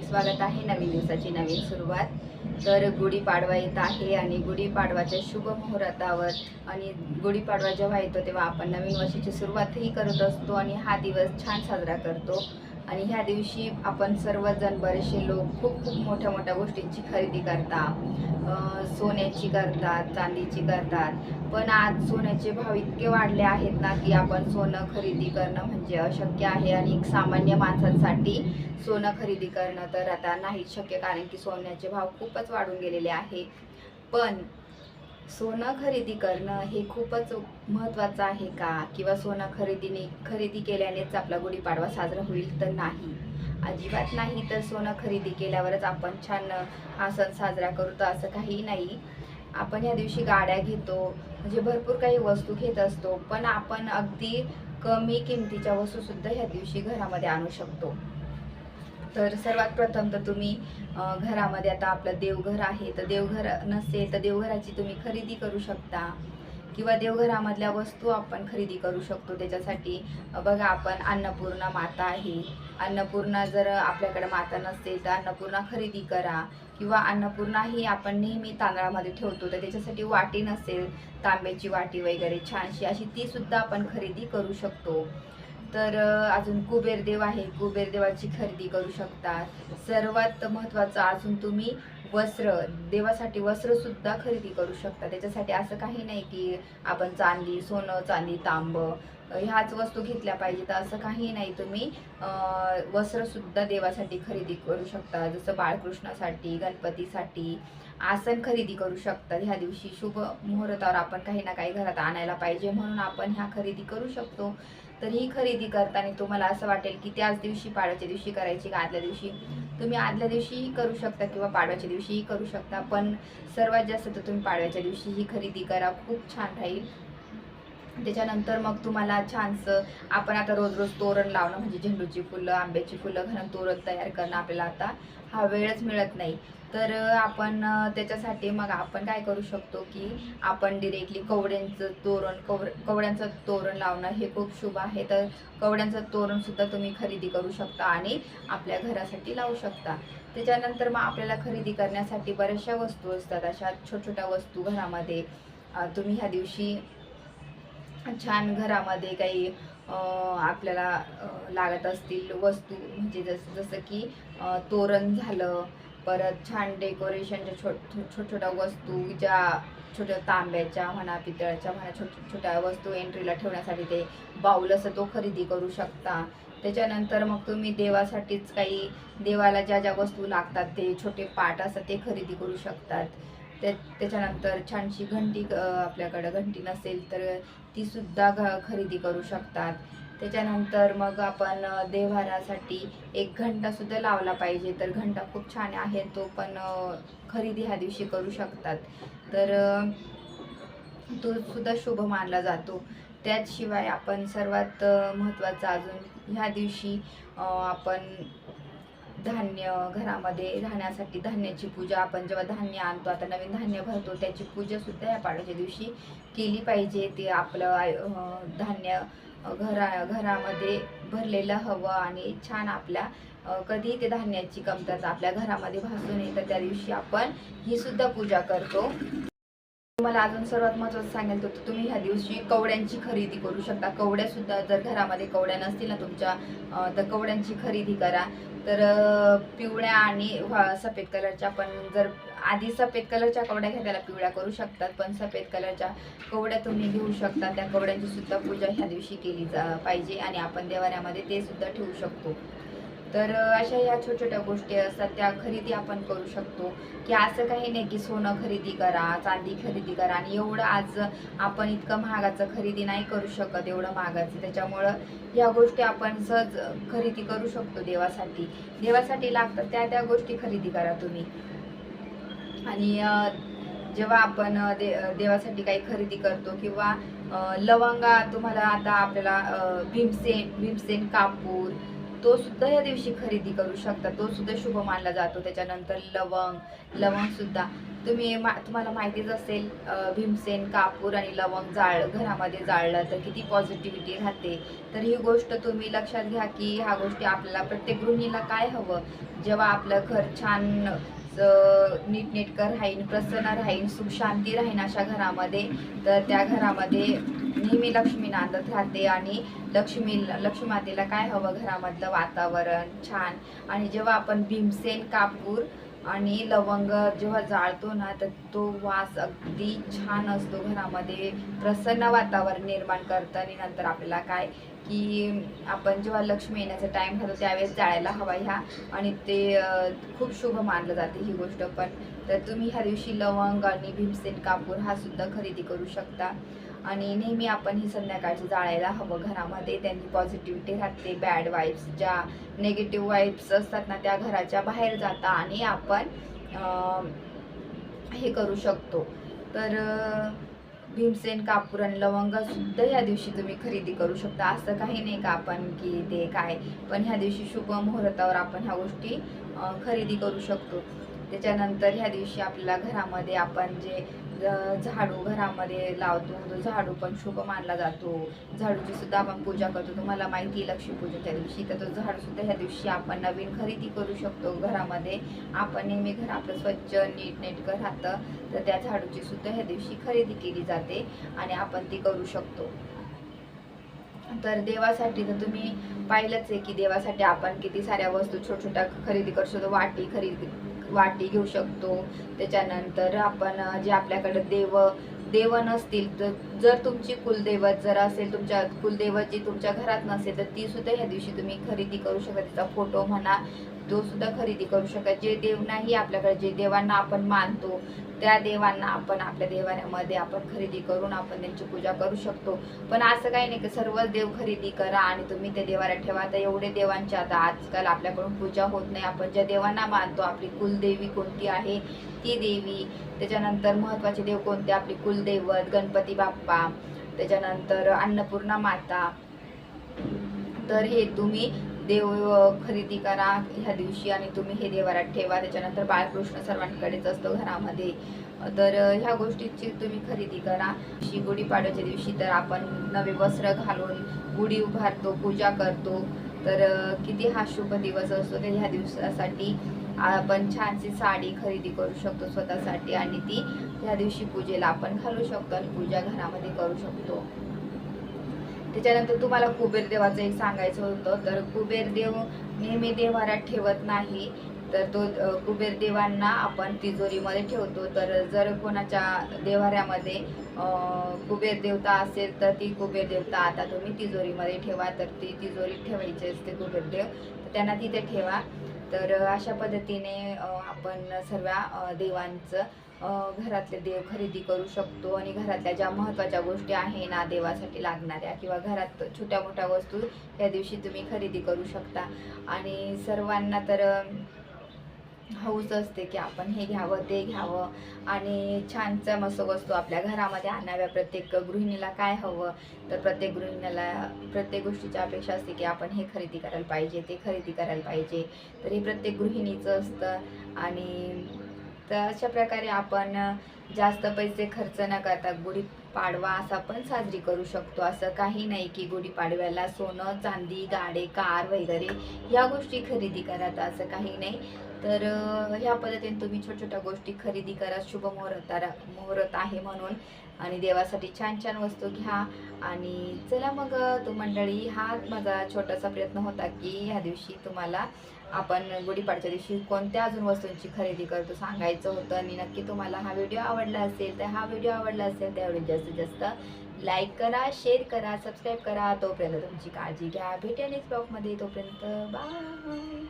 हार्दिक स्वागत आहे. नवीन दिवसाची नवीन सुरुवात. तर गुढीपाडवा येत आहे आणि गुढीपाडवाच्या शुभ मुहूर्तावर आणि गुढीपाडवा जेव्हा येतो तेव्हा आपण नवीन वर्षाची सुरुवातही करत असतो आणि हा दिवस छान साजरा करतो. आणि ह्या दिवशी आपण सर्वजण बरेचसे लोक खूप खूप मोठ्या मोठ्या गोष्टींची खरेदी करता सोन्याची करतात चांदीची करतात. पण आज सोन्याचे भाव इतके वाढले आहेत ना की आपण सोनं खरेदी करणं म्हणजे अशक्य आहे. आणि एक सामान्य माणसांसाठी सोनं खरेदी करणं तर आता नाहीच शक्य कारण की सोन्याचे भाव खूपच वाढून गेलेले आहे. पण सोनं खरेदी करणं हे खूपच महत्त्वाचं आहे का? किंवा सोनं खरेदीने खरेदी केल्यानेच आपला गुढीपाडवा साजरा होईल तर नाही? अजिबात नाही तर सोनं खरेदी केल्यावरच आपण छान हा सण साजरा करू तर असं काही नाही. आपण ह्या दिवशी गाड्या घेतो म्हणजे भरपूर काही वस्तू घेत असतो पण आपण अगदी कमी किमतीच्या वस्तूसुद्धा ह्या दिवशी घरामध्ये आणू शकतो. तर सर्वात प्रथम तर तुम्ही घरामध्ये आता आपलं देवघर आहे तर देवघर नसेल तर देवघराची तुम्ही खरेदी करू शकता. किंवा देवघरामधल्या वस्तू आपण खरेदी करू शकतो. त्याच्यासाठी बघा आपण अन्नपूर्णा माता आहे. अन्नपूर्णा जर आपल्याकडे माता नसेल तर अन्नपूर्णा खरेदी करा. किंवा अन्नपूर्णा ही आपण नेहमी तांदळामध्ये ठेवतो तर त्याच्यासाठी वाटी नसेल तांब्याची वाटी वगैरे छानशी अशी ती सुद्धा आपण खरेदी करू शकतो. तर अजून कुबेर देव आहे. कुबेर देवाची खरेदी करू शकता. सर्वात महत्त्वाचं अजून तुम्ही वस्त्र देवासाठी वस्त्रसुद्धा खरेदी करू शकता. त्याच्यासाठी असं काही नाही की आपण चांदी सोनं चांदी तांब ह्याच वस्तू घेतल्या पाहिजेत. तर असं काही नाही. तुम्ही वस्त्रसुद्धा देवासाठी खरेदी करू शकता. जसं बाळकृष्णासाठी गणपतीसाठी आसन खरेदी करू शकतात. ह्या दिवशी शुभ मुहूर्तावर आपण काही ना काही घरात आणायला पाहिजे म्हणून आपण ह्या खरेदी करू शकतो. तर ही खरेदी करताना तुम्हाला असं वाटेल की त्याच दिवशी पाडव्याच्या दिवशी करायची का आदल्या दिवशी? तुम्ही आदल्या दिवशीही करू शकता किंवा पाडव्याच्या दिवशीही करू शकता. पण सर्वात जास्त तर तुम्ही पाडव्याच्या दिवशी ही खरेदी करा. खूप छान राहील. त्याच्यानंतर मग तुम्हाला छानसं आपण आता रोज रोज तोरण लावणं म्हणजे झेंडूची फुलं आंब्याची फुलं घालून तोरण तयार करणं आपल्याला आता हा वेळच मिळत नाही. तर आपण त्याच्यासाठी मग आपण काय करू शकतो की आपण डिरेक्टली कवड्यांचं तोरण कव कवड्यांचं तोरण लावणं हे खूप शुभ आहे. तर कवड्यांचं तोरणसुद्धा तुम्ही खरेदी करू शकता आणि आपल्या घरासाठी लावू शकता. त्याच्यानंतर मग आपल्याला खरेदी करण्यासाठी बऱ्याचशा वस्तू असतात. अशा छोट्या छोट्या वस्तू घरामध्ये तुम्ही ह्या दिवशी छान घरामध्ये काही आपल्याला लागत असतील वस्तू. म्हणजे जसं जसं की तोरण झालं परत छान डेकोरेशनच्या छोट छोट छोट्या वस्तू ज्या छोट्या तांब्याच्या म्हणा पितळाच्या म्हणा छोट छोट्या वस्तू एंट्रीला ठेवण्यासाठी ते बाऊल असं तो खरेदी करू शकता. त्याच्यानंतर मग तुम्ही देवासाठीच काही देवाला ज्या ज्या वस्तू लागतात ते छोटे पाट असं ते खरेदी करू शकतात. त्या त्याच्यानंतर छानशी घंटी आपल्याकडं घंटी नसेल तर ती सुद्धा घ खरेदी करू शकतात. त्याच्यानंतर मग आपण देव्हारासाठी एक घंटा सुद्धा लावला पाहिजे. तर घंटा खूप छान आहे तो पण खरेदी ह्या दिवशी करू शकतात. तर तो सुद्धा शुभ मानला जातो. त्याचशिवाय आपण सर्वात महत्त्वाचा महत्त्वाचं अजून ह्या दिवशी आपण धान्य घरामध्ये राहण्यासाठी धान्याची पूजा आपण जेव्हा धान्य आणतो आता नवीन धान्य भरतो त्याची पूजा सुद्धा या पाडव्याच्या दिवशी केली पाहिजे. ते आपलं आय- धान्य घरा घरामध्ये भरलेलं हवं आणि छान आपल्या कधी ते धान्याची कमतरता आपल्या घरामध्ये भासू नये तर त्या दिवशी आपण ही सुद्धा पूजा करतो. तुम्हाला अजून सर्वात महत्त्वाचं सांगेल तर तुम्ही ह्या दिवशी कवड्यांची खरेदी करू शकता. कवड्या सुद्धा जर घरामध्ये कवड्या नसतील ना तुमच्या तर कवड्यांची खरेदी करा. तर पिवळ्या आणि सफेद कलरच्या पण जर आधी सफेद कलरच्या कवड्या घ्या त्याला पिवळ्या करू शकतात पण सफेद कलरच्या कवड्या तुम्ही घेऊ शकता. त्या कवड्यांची सुद्धा पूजा ह्या दिवशी केली जा पाहिजे आणि आपण देवाऱ्यामध्ये ते सुद्धा ठेवू शकतो. तर अशा ह्या छोट्या छोट्या गोष्टी असतात त्या खरेदी आपण करू शकतो. की असं काही नाही की सोनं खरेदी करा चांदी खरेदी करा आणि एवढं आज आपण इतकं महागाचं खरेदी नाही करू शकत एवढं महागाचं. त्याच्यामुळं ह्या गोष्टी आपण सहज खरेदी करू शकतो देवासाठी. देवासाठी लागतात त्या त्या गोष्टी खरेदी करा तुम्ही. आणि जेव्हा आपण दे देवासाठी काही खरेदी करतो किंवा लवंगा तुम्हाला आता आपल्याला भीमसेन भीमसेन कापूर तो सुद्धा या दिवशी खरेदी करू शकता. तो सुद्धा शुभ मानला जातो. त्याच्यानंतर लवंग लवंग सुद्धा. तुम्ही मा तुम्हाला माहितीच असेल भीमसेन कापूर आणि लवंग जाळ घरामध्ये जाळलं तर किती पॉझिटिव्हिटी राहते. तर ही गोष्ट तुम्ही लक्षात घ्या की ह्या गोष्टी आपल्याला प्रत्येक गृहिणीला काय हवं? जेव्हा आपलं घर छान नीटनेटकं राहीन प्रसन्न राहीन सुख शांती राहीन अशा घरामध्ये. तर त्या घरामध्ये नेहमी लक्ष्मी नांदत राहते आणि लक्ष्मी लक्ष्मी मातेला काय हवं? घरामधलं वातावरण छान. आणि जेव्हा आपण भीमसेन कापूर आणि लवंग जेव्हा जाळतो ना तर तो वास अगदी छान असतो घरामध्ये. प्रसन्न वातावरण निर्माण करतं आणि नंतर आपल्याला काय की आपण जेव्हा लक्ष्मी येण्याचा टाईम राहतो त्यावेळेस जाळायला हवा ह्या. आणि ते खूप शुभ मानलं जाते ही गोष्ट. पण तर तुम्ही ह्या दिवशी लवंग आणि भीमसेन कापूर हा सुद्धा खरेदी करू शकता. आणि नेहमी आपण ही संध्याकाळची जाळायला हवं घरामध्ये. त्यांनी पॉझिटिव्हिटी राहते. बॅड वाईब्स ज्या नेगेटिव्ह वाईब्स असतात ना त्या घराच्या बाहेर जाता आणि आपण हे करू शकतो. तर भीमसेन कापूर आणि लवंगसुद्धा ह्या दिवशी तुम्ही खरेदी करू शकता. असं काही नाही का आपण की ते काय. पण ह्या दिवशी शुभ मुहूर्तावर आपण ह्या गोष्टी खरेदी करू शकतो. त्याच्यानंतर ह्या दिवशी आपल्याला घरामध्ये आपण जे झाडू घरामध्ये लावतो तो झाडू पण शुभ मानला जातो. झाडूची सुद्धा आपण पूजा करतो. तुम्हाला माहिती आहे लक्ष्मीपूजनच्या दिवशी तर तो झाडूसुद्धा ह्या दिवशी आपण नवीन खरेदी करू शकतो घरामध्ये. आपण नेहमी घर आपलं स्वच्छ नीट नेटकं राहतं तर त्या झाडूची सुद्धा ह्या दिवशी खरेदी केली जाते आणि आपण ती करू शकतो. तर देवासाठी तर तुम्ही पाहिलंच आहे की देवासाठी आपण किती साऱ्या वस्तू छोट छोट्या खरेदी करू शकतो वाटी खरेदी वाटी घेऊ शकतो. त्याच्यानंतर आपण जे आपल्याकडे देव देव नसतील तर जर तुमची कुलदैवत जर असेल तुमच्या कुलदैवत जी तुमच्या घरात नसेल तर ती सुद्धा ह्या दिवशी तुम्ही खरेदी करू शकता. तिचा फोटो म्हणा तो सुद्धा खरेदी करू शकत. जे देव नाही आपल्याकडे जे देवांना आपण मानतो त्या देवांना आपण आपल्या देवाऱ्यामध्ये आपण खरेदी करून आपण त्यांची पूजा करू शकतो. पण असं काही नाही की सर्वच देव खरेदी करा आणि तुम्ही ते देवाऱ्यात ठेवा. आता एवढे देवांची आता आजकाल आपल्याकडून पूजा होत नाही. आपण ज्या देवांना मानतो आपली कुलदेवी कोणती आहे? ती देवी. त्याच्यानंतर महत्त्वाचे देव कोणते? आपली कुलदैवत गणपती बाप्पा. त्याच्यानंतर अन्नपूर्णा माता. तर हे तुम्ही देव खरेदी करा ह्या दिवशी आणि तुम्ही हे देवारात ठेवा. त्याच्यानंतर बाळकृष्ण सर्वांकडेच असतो घरामध्ये. तर ह्या गोष्टीची तुम्ही खरेदी करा. शी गुढीपाडव्याच्या दिवशी तर आपण नवे वस्त्र घालून गुढी उभारतो पूजा करतो. तर किती हा शुभ दिवस असतो तर ह्या दिवसासाठी आपण छानशी साडी खरेदी करू शकतो स्वतःसाठी आणि ती ह्या दिवशी पूजेला आपण घालू शकतो आणि पूजा घरामध्ये करू शकतो. त्याच्यानंतर तुम्हाला कुबेर देवाचं एक सांगायचं होतं. तर कुबेर देव नेहमी देवारात ठेवत नाही. तर तो कुबेरदेवांना कुबेर देवांना आपण तिजोरीमध्ये ठेवतो. तर जर कोणाच्या देवाऱ्यामध्ये कुबेरदेवता कुबेर देवता असेल तर ती कुबेर देवता आता तुम्ही तिजोरीमध्ये ठेवा. तर ती तिजोरीत ठेवायची असते कुबेर देव. तर त्यांना तिथे ठेवा. तर अशा पद्धतीने आपण सर्व देवांचं घरातले देव खरेदी करू शकतो आणि घरातल्या ज्या महत्त्वाच्या गोष्टी आहे ना देवासाठी लागणाऱ्या किंवा घरात छोट्या मोठ्या वस्तू त्या दिवशी तुम्ही खरेदी करू शकता. आणि सर्वांना तर हौस असते की आपण हे घ्यावं ते घ्यावं. आणि छान मस्त वस्तू आपल्या घरामध्ये आणाव्या. प्रत्येक गृहिणीला काय हवं? तर प्रत्येक गृहिणीला प्रत्येक गोष्टीची अपेक्षा असते की आपण हे खरेदी करायला पाहिजे ते खरेदी करायला पाहिजे. तर हे प्रत्येक गृहिणीचं असतं. आणि तर अशा प्रकारे आपण जास्त पैसे खर्च न करता गुढीपाडवा असा पण साजरी करू शकतो. असं काही नाही की गुढीपाडव्याला सोनं चांदी गाडे कार वगैरे ह्या गोष्टी खरेदी करा तर असं काही नाही. तर ह्या पद्धतीने तुम्ही छोट्या छोट्या गोष्टी खरेदी करा. शुभ मुहूर्त मुहूर्त आहे म्हणून. आणि देवासाठी छान छान वस्तू घ्या. आणि चला मग तू तो मंडळी हा माझा छोटासा प्रयत्न होता की ह्या दिवशी तुम्हाला आपण गुढीपाडच्या दिवशी कोणत्या अजून वस्तूंची खरेदी करतो सांगायचं होतं. आणि नक्की तुम्हाला हा व्हिडिओ आवडला असेल तर हा व्हिडिओ आवडला असेल त्यावेळी जास्तीत जास्त लाईक करा शेअर करा सबस्क्राईब करा. तोपर्यंत तुमची काळजी घ्या. भेटेल नेक्स्ट ब्लॉगमध्ये तोपर्यंत बाय